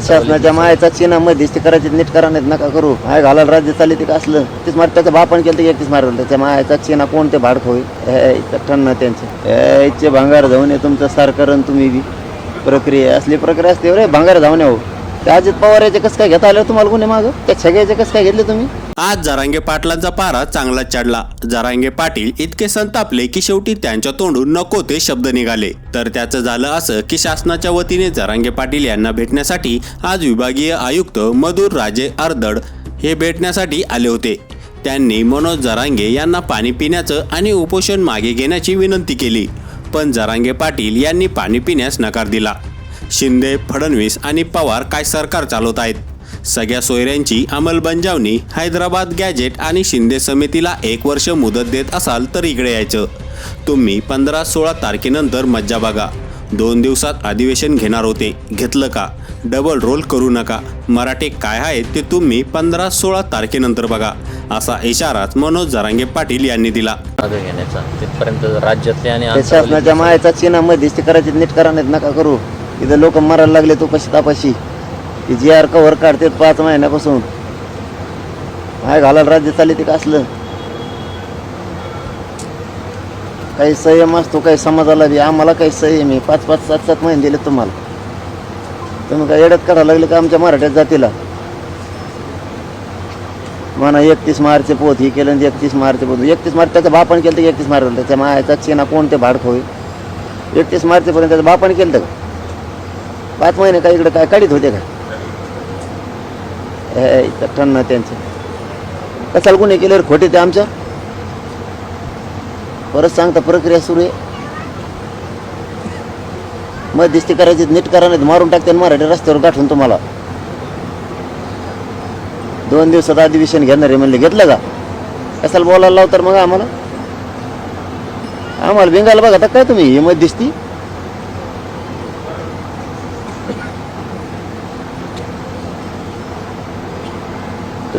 शासनाच्या मायाचा चिन्ह ते करायचे नीट करा नाहीत नका करू. हाय घालायला राज्य चालले ते का असलं? तीच मार त्याचा भापण केलं ते एकतीस मारलं. त्याच्या मायाचा चिन्ह कोणते भाडक होईल ठण त्यांचे. इच्छे भांगार जाऊन ये तुमचं सारकरण तुम्ही बी. प्रक्रिया असली प्रक्रिया असते रे भांगार जाऊन ये हो. त्या अजित पवार याचे कसं काय घेता आलं हो तुम्हाला गुन्हे मागं? त्या छग्याचे कसं काय घेतले तुम्ही? आज जरांगे पाटलांचा पारा चांगला चढला. जरांगे पाटील इतके संतापले की शेवटी त्यांच्या तोंडून नको ते शब्द निघाले. तर त्याचं झालं असं की शासनाच्या वतीने जरांगे पाटील यांना भेटण्यासाठी आज विभागीय आयुक्त मधुर राजे अर्दड हे भेटण्यासाठी आले होते. त्यांनी मनोज जरांगे यांना पाणी पिण्याचं आणि उपोषण मागे घेण्याची विनंती केली. पण जरांगे पाटील यांनी पाणी पिण्यास नकार दिला. शिंदे फडणवीस आणि पवार काय सरकार चालवत आहेत? सगळ्या सोयऱ्यांची अंमलबजावणी हैदराबाद गॅजेट आणि शिंदे समितीला एक वर्ष मुदत देत असाल तर इकडे यायचं. तुम्ही पंधरा सोळा तारखेनंतर मज्जा बघा. दोन दिवसात अधिवेशन घेणार होते. घेतलं का? डबल रोल करू नका. मराठी काय आहेत ते तुम्ही पंधरा सोळा तारखेनंतर बघा. असा इशाराच मनोज जरांगे पाटील यांनी दिला. घेण्याचा. तिथपर्यंत राज्यातले आणि शासनाच्या मायाचा करायची नीट करा नका करू. इथं लोक मरायला लागले तो कशी तापाशी? ती जी आर कवर काढते पाच महिन्यापासून. हाय घालायला राज्य चालली ते का असलं काही संयम असतो काही समाजाला बी. आम्हाला काही संयम आहे. पाच पाच सात सात महिने दिले तुम्हाला. तुम्ही काय येड्यात काढायला लागले का आमच्या मराठ्यात जातीला? म्हणा एकतीस मार्च पोत ही केलं एकतीस मार्च पोत. एकतीस मार्च त्याच्या बापाने केलं तर एकतीस मार्च त्याच्या मायाचा कोण कोणते भाडक होईल एकतीस मार्चपर्यंत त्याच्या बापाने केलं का पाच महिने काय इकडे काय काढीत होते का? हे इथं ठन्न त्यांचे. कशाला गुन्हे केल्यावर खोटे ते आमच्या? परत सांगता प्रक्रिया सुरू आहे. मध्यस्थी करायची नीट करा नाही मारून टाकते आणि मराठी रस्त्यावर गाठून तुम्हाला. दोन दिवसात अधिवेशन घेणार आहे म्हणले घेतलं का? कशाला बोलायला लावतर मग आम्हाला? आम्हाला भिंगायला बघा आता काय तुम्ही ही मध्यस्थी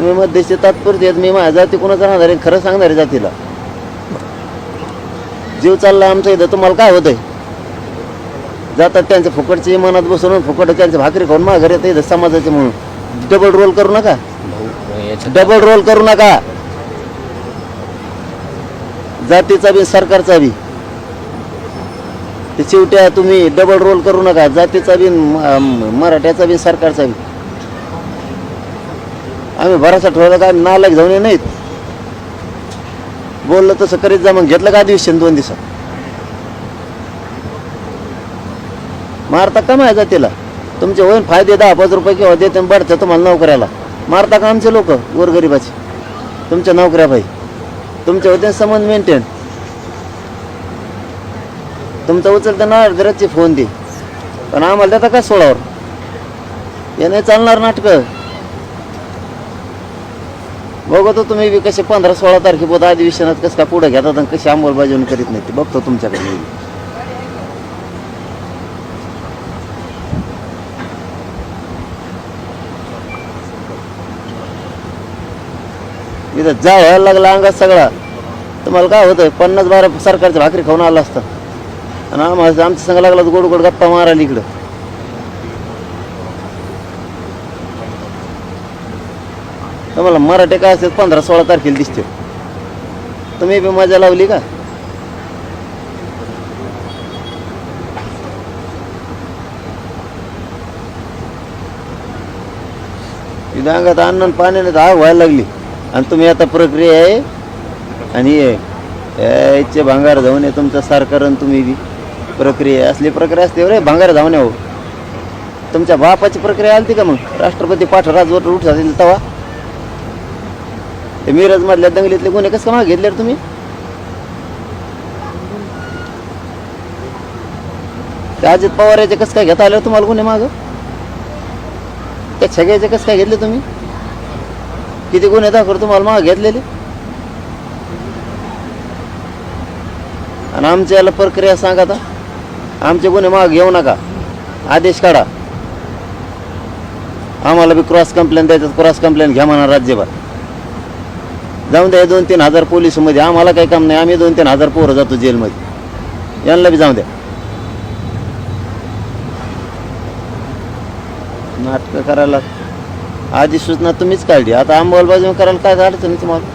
तुम्ही मध्यस्थी तात्पुरते आहेत मी माझ्या जाती कोणाचा राहणार आहे खरं सांगणार आहे जातीला. जीव चालला आमच्या इथं तुम्हाला काय होतंय? जातात त्यांच्या फुकटची इमानात बसून फुकट त्यांच्या भाकरी खाऊन माघार येतं इथं समाजाचे म्हणून. डबल रोल करू नका. डबल रोल करू नका. जातीचा बी सरकारचा बी. ते चिवट्या तुम्ही डबल रोल करू नका. जातीचा बी मराठ्याचा बी सरकारचा बी. आम्ही भरासा ठेवला काय नालायक जाऊन ये नाहीत. बोललं तसं करीत जा मग घेतलं का अधिवेशन दोन दिवसात? मारता का माझ्या जातीला? तुमचे होईन फायदे दहा पाच रुपये किंवा देते बढतं तुम्हाला नोकऱ्याला. मारता का आमचे लोक गोरगरिबाचे तुमच्या नोकऱ्या भाई तुमच्या होते संबंध मेंटेन तुमचा उचलता ना अर्धराची फोन दे. पण आम्हाला देता का सोळावर? हे नाही चालणार नाटकं. बघतो तुम्ही बी कसे पंधरा सोळा तारखेपर्यंत अधिवेशनात कसं काय पुढे घेतात आणि कशी अंमलबजावणी करीत नाही ते. बघतो तुमच्याकडे इथं जा लागला अंगात सगळा. तुम्हाला काय होतं पन्नास बारा सरकारच्या भाकरी खाऊन आला असता. आणि आम्हाला आमच्या संग लागला गोड गोड गप्पा मारायला इकडं. तुम्हाला मराठे काय असते पंधरा सोळा तारखेला दिसते. तुम्ही बी मजा लावली का? अंगात अन्न पाण्याने तर आग व्हायला लागली. आणि तुम्ही आता प्रक्रिया आहे आणि याचे भांगार जाऊन तुमचा तुमचं आणि तुम्ही बी प्रक्रिया असली प्रक्रिया असते रे भांगार धावणे हो तुमच्या बापाची प्रक्रिया आली का मग? राष्ट्रपती पाठ राजवट उठ झालेली तवा ते मिरज मधल्या दंगलीतले गुन्हे कसं मागे घेतले तुम्ही? ते अजित पवार याचे कसं काय घेता आले तुम्हाला गुन्हे माग? त्या छग्याचे कसं काय घेतले तुम्ही? किती गुन्हे दाखल तुम्हाला माग घेतलेले? आणि आमच्या याला प्रक्रिया सांगा आता. आमचे गुन्हे माग घेऊ नका. आदेश काढा. आम्हाला बी क्रॉस कंप्लेंट द्यायचं क्रॉस कंप्लेंट घ्या म्हणा राज्यभर. जाऊन द्या दोन तीन हजार पोलीसमध्ये. आम्हाला काही काम नाही. आम्ही दोन तीन हजार पोरं जातो जेलमध्ये. यांना बी जाऊन द्या. नाटकं करायला आधी सूचना तुम्हीच काढली. आता अंमलबजावणी करायला काय अडचण नाही तुम्हाला?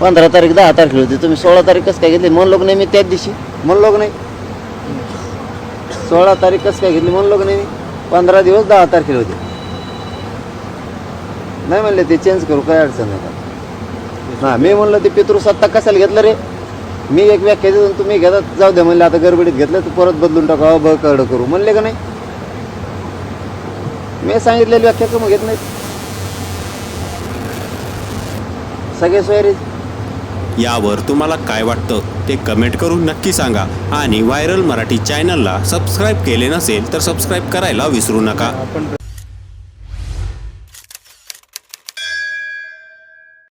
पंधरा तारीख दहा तारखेला होती. तुम्ही सोळा तारीख कसं काय घेतली? म्हणलो नाही मी त्याच दिवशी. म्हणलो नाही. सोळा तारीख कसं काय घेतली? म्हणलो नाही मी. पंधरा दिवस दहा तारखेला होते. नाही म्हणले ते चेंज करू काय अडचण नाही. हां मी म्हणलं ते पितृसत्ता कशाला घेतलं रे? मी एक व्याख्या देऊन तुम्ही घेतात. जाऊ द्या म्हणलं आता गडबडीत घेतलं तर परत बदलून टाका. ब कड करू. म्हणले का नाही? मी सांगितलेली व्याख्या कमी मग घेत नाहीत? सगळे सोयरी. यावर तुम्हाला काय वाटतं ते कमेंट करून नक्की सांगा. आणि व्हायरल मराठी चॅनलला सबस्क्राईब केले नसेल तर सबस्क्राईब करायला विसरू नका. आपण